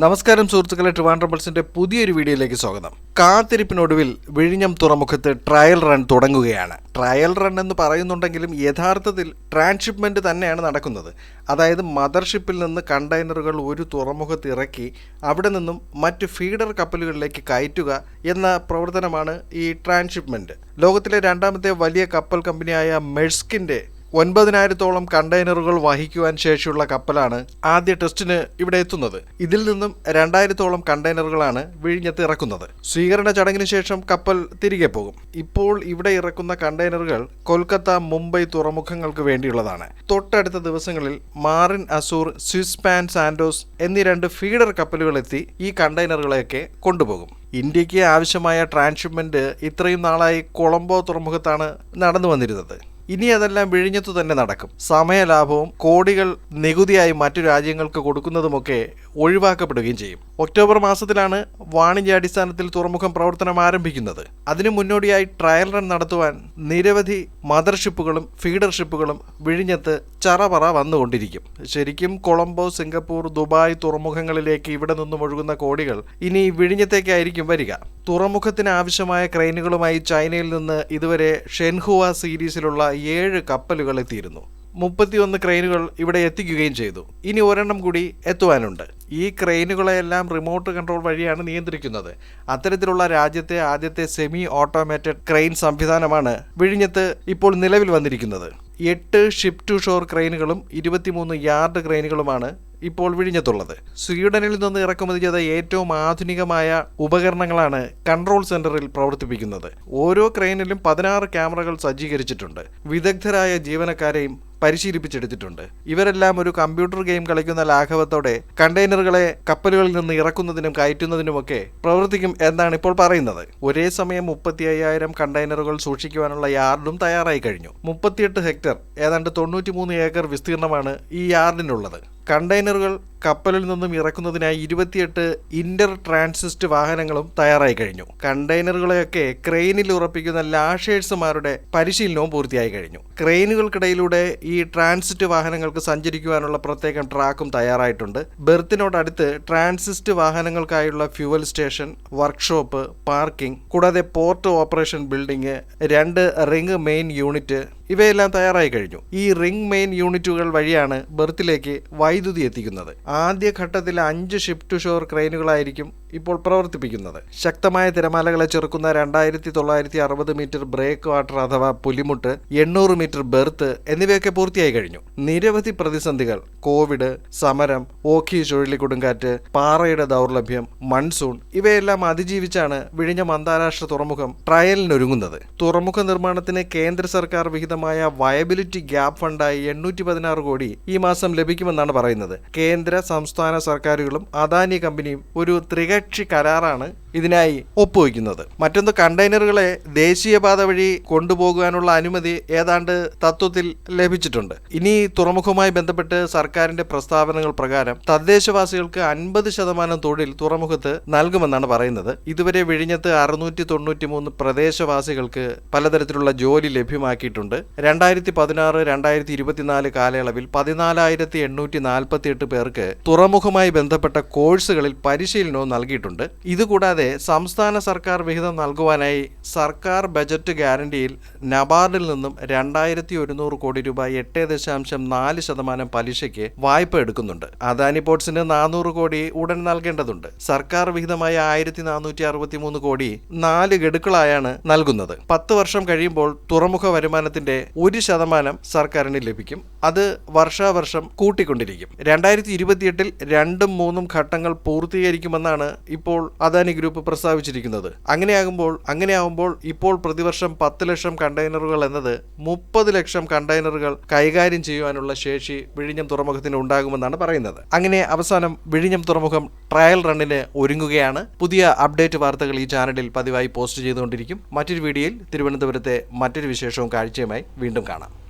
നമസ്കാരം സുഹൃത്തുക്കളെ ട്രിവാൻഡ്രംബിൾസിന്റെ പുതിയൊരു വീഡിയോയിലേക്ക് സ്വാഗതം. കാത്തിരിപ്പിനൊടുവിൽ വിഴിഞ്ഞം തുറമുഖത്ത് ട്രയൽ റൺ തുടങ്ങുകയാണ്. ട്രയൽ റൺ എന്ന് പറയുന്നുണ്ടെങ്കിലും യഥാർത്ഥത്തിൽ ട്രാൻസ്ഷിപ്മെന്റ് തന്നെയാണ് നടക്കുന്നത്. അതായത് മദർഷിപ്പിൽ നിന്ന് കണ്ടെയ്നറുകൾ ഒരു തുറമുഖത്ത് ഇറക്കി അവിടെ നിന്നും മറ്റ് ഫീഡർ കപ്പലുകളിലേക്ക് കയറ്റുക എന്ന പ്രവർത്തനമാണ് ഈ ട്രാൻസ്ഷിപ്മെന്റ്. ലോകത്തിലെ രണ്ടാമത്തെ വലിയ കപ്പൽ കമ്പനിയായ മെഴ്സ്കിന്റെ ഒൻപതിനായിരത്തോളം കണ്ടെയ്നറുകൾ വഹിക്കുവാൻ ശേഷിയുള്ള കപ്പലാണ് ആദ്യ ടെസ്റ്റിന് ഇവിടെ എത്തുന്നത്. ഇതിൽ നിന്നും രണ്ടായിരത്തോളം കണ്ടെയ്നറുകളാണ് വിഴിഞ്ഞത്ത് ഇറക്കുന്നത്. സ്വീകരണ ചടങ്ങിന് ശേഷം കപ്പൽ തിരികെ പോകും. ഇപ്പോൾ ഇവിടെ ഇറക്കുന്ന കണ്ടെയ്നറുകൾ കൊൽക്കത്ത മുംബൈ തുറമുഖങ്ങൾക്ക് വേണ്ടിയുള്ളതാണ്. തൊട്ടടുത്ത ദിവസങ്ങളിൽ Marin Azur Swiss pan Santos എന്നീ രണ്ട് ഫീഡർ കപ്പലുകൾ എത്തി ഈ കണ്ടെയ്നറുകളെയൊക്കെ കൊണ്ടുപോകും. ഇന്ത്യയ്ക്ക് ആവശ്യമായ ട്രാൻസ്ഷിപ്മെന്റ് ഇത്രയും നാളായി കൊളംബോ തുറമുഖത്താണ് നടന്നു വന്നിരുന്നത് ഇനി അതെല്ലാം വിഴിഞ്ഞത്തു തന്നെ നടക്കും. സമയലാഭവും കോടികൾ നികുതിയായി മറ്റു രാജ്യങ്ങൾക്ക് കൊടുക്കുന്നതുമൊക്കെ ഒഴിവാക്കപ്പെടുകയും ചെയ്യും. ഒക്ടോബർ മാസത്തിലാണ് വാണിജ്യാടിസ്ഥാനത്തിൽ തുറമുഖം പ്രവർത്തനം ആരംഭിക്കുന്നത്. അതിനു മുന്നോടിയായി ട്രയൽ റൺ നടത്തുവാൻ നിരവധി മദർഷിപ്പുകളും ഫീഡർഷിപ്പുകളും വിഴിഞ്ഞത്ത് ചറപറ വന്നുകൊണ്ടിരിക്കും. ശരിക്കും കൊളംബോ സിംഗപ്പൂർ ദുബായ് തുറമുഖങ്ങളിലേക്ക് ഇവിടെ നിന്നും ഒഴുകുന്ന കോടികൾ ഇനി വിഴിഞ്ഞത്തേക്കായിരിക്കും വരിക. തുറമുഖത്തിന് ആവശ്യമായ ക്രെയിനുകളുമായി ചൈനയിൽ നിന്ന് ഇതുവരെ ഷെൻഹുവ സീരീസിലുള്ള ഏഴ് കപ്പലുകൾ എത്തിയിരുന്നു. മുപ്പത്തിയൊന്ന് ക്രെയിനുകൾ ഇവിടെ എത്തിക്കുകയും ചെയ്തു. ഇനി ഒരെണ്ണം കൂടി എത്തുവാനുണ്ട്. ഈ ക്രെയിനുകളെല്ലാം റിമോട്ട് കൺട്രോൾ വഴിയാണ് നിയന്ത്രിക്കുന്നത്. അത്തരത്തിലുള്ള രാജ്യത്തെ ആദ്യത്തെ സെമി ഓട്ടോമേറ്റഡ് ക്രെയിൻ സംവിധാനമാണ് വിഴിഞ്ഞത്ത് ഇപ്പോൾ നിലവിൽ വന്നിരിക്കുന്നത്. എട്ട് ഷിപ്പ് ടു ഷോർ ക്രെയിനുകളും ഇരുപത്തിമൂന്ന് യാർഡ് ക്രെയിനുകളുമാണ് ഇപ്പോൾ വിഴിഞ്ഞത്തുള്ളത്. സ്വീഡനിൽ നിന്ന് ഇറക്കുമതി ചെയ്ത ഏറ്റവും ആധുനികമായ ഉപകരണങ്ങളാണ് കൺട്രോൾ സെന്ററിൽ പ്രവർത്തിപ്പിക്കുന്നത്. ഓരോ ക്രെയിനിലും പതിനാറ് ക്യാമറകൾ സജ്ജീകരിച്ചിട്ടുണ്ട്. വിദഗ്ധരായ ജീവനക്കാരെയും പരിശീലിപ്പിച്ചെടുത്തിട്ടുണ്ട്. ഇവരെല്ലാം ഒരു കമ്പ്യൂട്ടർ ഗെയിം കളിക്കുന്ന ലാഘവത്തോടെ കണ്ടെയ്നറുകളെ കപ്പലുകളിൽ നിന്ന് ഇറക്കുന്നതിനും കയറ്റുന്നതിനുമൊക്കെ പ്രവർത്തിക്കും എന്നാണ് ഇപ്പോൾ പറയുന്നത്. ഒരേ സമയം മുപ്പത്തി അയ്യായിരം കണ്ടെയ്നറുകൾ സൂക്ഷിക്കുവാനുള്ള യാർഡും തയ്യാറായി കഴിഞ്ഞു. മുപ്പത്തിയെട്ട് ഹെക്ടർ ഏതാണ്ട് തൊണ്ണൂറ്റിമൂന്ന് ഏക്കർ വിസ്തീർണമാണ് ഈ യാർഡിനുള്ളത്. കണ്ടെയ്നറുകൾ കപ്പലിൽ നിന്നും ഇറക്കുന്നതിനായി ഇരുപത്തിയെട്ട് ഇന്റർ ട്രാൻസിസ്റ്റ് വാഹനങ്ങളും തയ്യാറായി കഴിഞ്ഞു. കണ്ടെയ്നറുകളെയൊക്കെ ക്രെയിനിൽ ഉറപ്പിക്കുന്ന ലാഷേഴ്സുമാരുടെ പരിശീലനവും പൂർത്തിയായി കഴിഞ്ഞു. ക്രെയിനുകൾക്കിടയിലൂടെ ഈ ട്രാൻസിറ്റ് വാഹനങ്ങൾക്ക് സഞ്ചരിക്കുവാനുള്ള പ്രത്യേകം ട്രാക്കും തയ്യാറായിട്ടുണ്ട്. ബെർത്തിനോടടുത്ത് ട്രാൻസിസ്റ്റ് വാഹനങ്ങൾക്കായുള്ള ഫ്യൂവൽ സ്റ്റേഷൻ വർക്ക്ഷോപ്പ് പാർക്കിംഗ് കൂടാതെ പോർട്ട് ഓപ്പറേഷൻ ബിൽഡിംഗ് രണ്ട് റിംഗ് മെയിൻ യൂണിറ്റ് ഇവയെല്ലാം തയ്യാറായി കഴിഞ്ഞു. ഈ റിംഗ് മെയിൻ യൂണിറ്റുകൾ വഴിയാണ് ബെർത്തിലേക്ക് വൈദ്യുതി എത്തിക്കുന്നത്. ആദ്യ ഘട്ടത്തിൽ അഞ്ച് ഷിഫ്റ്റ് ഷോർ ക്രെയിനുകളായിരിക്കും ഇപ്പോൾ പ്രവർത്തിപ്പിക്കുന്നത്. ശക്തമായ തിരമാലകളെ ചെറുക്കുന്ന രണ്ടായിരത്തി തൊള്ളായിരത്തി അറുപത് മീറ്റർ ബ്രേക്ക് വാട്ടർ അഥവാ പുലിമുട്ട് എണ്ണൂറ് മീറ്റർ ബെർത്ത് എന്നിവയൊക്കെ പൂർത്തിയായി കഴിഞ്ഞു. നിരവധി പ്രതിസന്ധികൾ കോവിഡ് സമരം ഓഖി ചുഴലിക്കൊടുങ്കാറ്റ് പാറയുടെ ദൗർലഭ്യം മൺസൂൺ ഇവയെല്ലാം അതിജീവിച്ചാണ് വിഴിഞ്ഞം അന്താരാഷ്ട്ര തുറമുഖം ട്രയലിനൊരുങ്ങുന്നത്. തുറമുഖ നിർമ്മാണത്തിന് കേന്ദ്ര സർക്കാർ വിഹിതമായ വയബിലിറ്റി ഗ്യാപ് ഫണ്ടായി എണ്ണൂറ്റി പതിനാറ് കോടി ഈ മാസം ലഭിക്കുമെന്നാണ് പറയുന്നത്. കേന്ദ്ര സംസ്ഥാന സർക്കാരുകളും അദാനി കമ്പനിയും ഒരു ത്രികക്ഷി കരാറാണ്. ഇതിനായി ഒപ്പുവയ്ക്കുന്നത്. മറ്റൊന്ന് കണ്ടെയ്നറുകളെ ദേശീയപാത വഴി കൊണ്ടുപോകാനുള്ള അനുമതി ഏതാണ്ട് തത്വത്തിൽ ലഭിച്ചിട്ടുണ്ട്. ഇനി തുറമുഖവുമായി ബന്ധപ്പെട്ട് സർക്കാരിന്റെ പ്രസ്താവനകൾ പ്രകാരം തദ്ദേശവാസികൾക്ക് അൻപത് ശതമാനം തൊഴിൽ തുറമുഖത്ത് നൽകുമെന്നാണ് പറയുന്നത്. ഇതുവരെ വിഴിഞ്ഞത്ത് അറുന്നൂറ്റി തൊണ്ണൂറ്റി മൂന്ന് പ്രദേശവാസികൾക്ക് പലതരത്തിലുള്ള ജോലി ലഭ്യമാക്കിയിട്ടുണ്ട്. രണ്ടായിരത്തി പതിനാറ് രണ്ടായിരത്തി ഇരുപത്തിനാല് കാലയളവിൽ പതിനാലായിരത്തി എണ്ണൂറ്റി നാൽപ്പത്തി എട്ട് പേർക്ക് തുറമുഖവുമായി ബന്ധപ്പെട്ട കോഴ്സുകളിൽ പരിശീലനവും നൽകിയിട്ടുണ്ട്. ഇതുകൂടാതെ സംസ്ഥാന സർക്കാർ വിഹിതം നൽകുവാനായി സർക്കാർ ബജറ്റ് ഗ്യാരണ്ടിയിൽ നബാർഡിൽ നിന്നും രണ്ടായിരത്തി ഒരുന്നൂറ് കോടി രൂപ എട്ട് ദശാംശം നാല് ശതമാനം പലിശയ്ക്ക് വായ്പ എടുക്കുന്നുണ്ട്. അദാനി പോർട്സിന് നാനൂറ് കോടി ഉടൻ നൽകേണ്ടതുണ്ട്. സർക്കാർ വിഹിതമായ ആയിരത്തി നാനൂറ്റി അറുപത്തി മൂന്ന് കോടി നാല് ഗഡുക്കളായാണ് നൽകുന്നത്. പത്ത് വർഷം കഴിയുമ്പോൾ തുറമുഖ വരുമാനത്തിന്റെ ഒരു ശതമാനം സർക്കാരിന് ലഭിക്കും. അത് വർഷാവർഷം കൂട്ടിക്കൊണ്ടിരിക്കും. രണ്ടായിരത്തി ഇരുപത്തിയെട്ടിൽ രണ്ടും മൂന്നും ഘട്ടങ്ങൾ പൂർത്തീകരിക്കുമെന്നാണ് ഇപ്പോൾ അദാനി ഗ്രൂപ്പ് പ്രസ്താവിച്ചിരിക്കുന്നത്. അങ്ങനെയാകുമ്പോൾ അങ്ങനെയാകുമ്പോൾ ഇപ്പോൾ പ്രതിവർഷം പത്ത് ലക്ഷം കണ്ടെയ്നറുകൾ എന്നത് മുപ്പത് ലക്ഷം കണ്ടെയ്നറുകൾ കൈകാര്യം ചെയ്യുവാനുള്ള ശേഷി വിഴിഞ്ഞം തുറമുഖത്തിന് ഉണ്ടാകുമെന്നാണ് പറയുന്നത്. അങ്ങനെ അവസാനം വിഴിഞ്ഞം തുറമുഖം ട്രയൽ റണ്ണിന് ഒരുങ്ങുകയാണ്. പുതിയ അപ്ഡേറ്റ് വാർത്തകൾ ഈ ചാനലിൽ പതിവായി പോസ്റ്റ് ചെയ്തുകൊണ്ടിരിക്കും. മറ്റൊരു വീഡിയോയിൽ തിരുവനന്തപുരത്തെ മറ്റൊരു വിശേഷവും കാഴ്ചയുമായി വീണ്ടും കാണാം.